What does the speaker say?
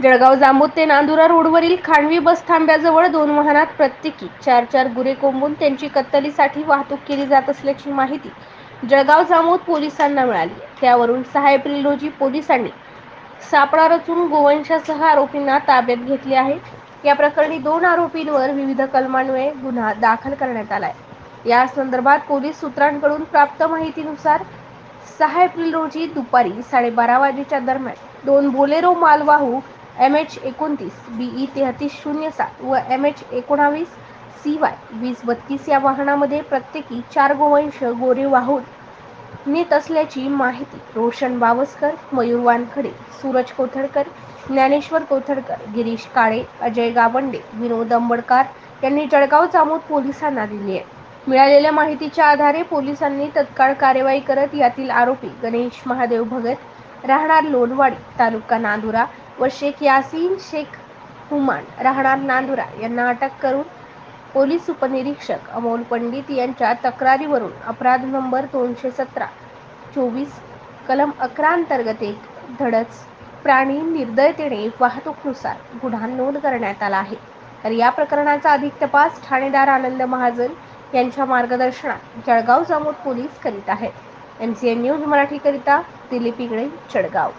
जळगाव जांबूत ते नांदुरा रोडवरील खांडवी बस थांब्याजवळ दोन वाहनात प्रत्येकी चार चार गुरे कोंबून त्यांची कत्तलीसाठी वाहतूक केली जात असल्याची माहिती जळगाव जामोद पोलिसांना मिळाली. त्यावरून सहा एप्रिल रोजी पोलिसांनी सापळा रचून गोवंशासह आरोपींना ताब्यात घेतले आहे. या प्रकरणी दोन आरोपींवर विविध कलमान्वये गुन्हा दाखल करण्यात आलाय. या संदर्भात पोलीस सूत्रांकडून प्राप्त माहितीनुसार सहा एप्रिल रोजी दुपारी साडेबारा वाजेच्या दरम्यान दोन बोलेरो मालवाहू एम एच एकोणतीस बीई तेहतीस शून्य सात व एम एच एकोणावीस सी वाय वीस बत्तीस या वाहनामध्ये प्रत्येकी चार गोवंश गोरे वाहून नेत असल्याची माहिती रोशन बावस्कर मयूर वानखडे सूरज कोथडकर ज्ञानेश्वर कोथडकर गिरीश काळे अजय गावंडे विनोद अंबडकार यांनी जळगाव जामोद पोलिसांना दिली आहे. मिळालेल्या माहितीच्या आधारे पोलिसांनी तत्काळ कार्यवाही करत यातील आरोपी गणेश महादेव भगत राहणार लोणवाडी तालुका नांदुरा व शेख यासीन शेख हुमान राहणार नांदुरा यांना अटक करून पोलीस उपनिरीक्षक अमोल पंडित यांच्या तक्रारीवरून अपराध नंबर दोनशे सतरा चोवीस कलम अकरा अंतर्गत एक धडच प्राणी निर्दयतेने वाहतूकनुसार गुन्हा नोंद करण्यात आला आहे. तर या प्रकरणाचा अधिक तपास ठाणेदार आनंद महाजन यांच्या मार्गदर्शनात जळगाव जामोद पोलीस करीत आहेत. एमसीएन न्यूज मराठीकरिता दिलीप इंगळे जळगाव.